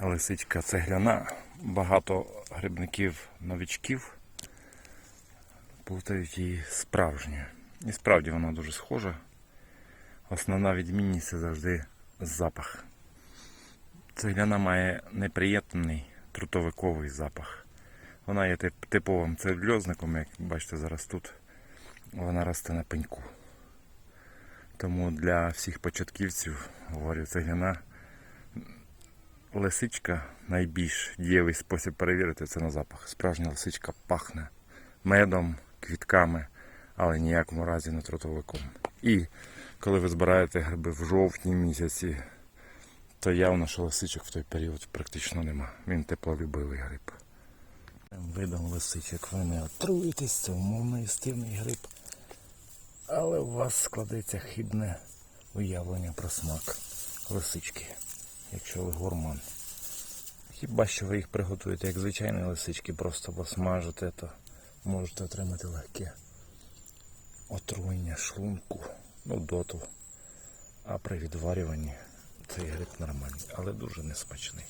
лисичка цегляна. Багато грибників новичків плутають її справжньою. І справді вона дуже схожа. Основна відмінність це завжди запах. Цегляна має неприємний трутовиковий запах. Вона є тип- типовим цегльозником, як бачите зараз тут. Вона росте на пеньку. Тому для всіх початківців, говорю, цегляна лисичка найбільш дієвий спосіб перевірити це на запах. Справжня лисичка пахне медом, квітками, але ніякому разі не тротовиком. І коли ви збираєте гриби в жовтні місяці, то явно, що лисичок в той період практично нема. Він теплолюбивий гриб. Видом лисичок ви не отруєтесь, це умовно їстивний гриб. Але у вас складеться хибне уявлення про смак лисички, якщо ви гурман. Хіба що ви їх приготуєте як звичайні лисички, просто посмажите, то можете отримати легке отруєння шлунку, ну доту. А при відварюванні цей гриб нормальний, але дуже несмачний.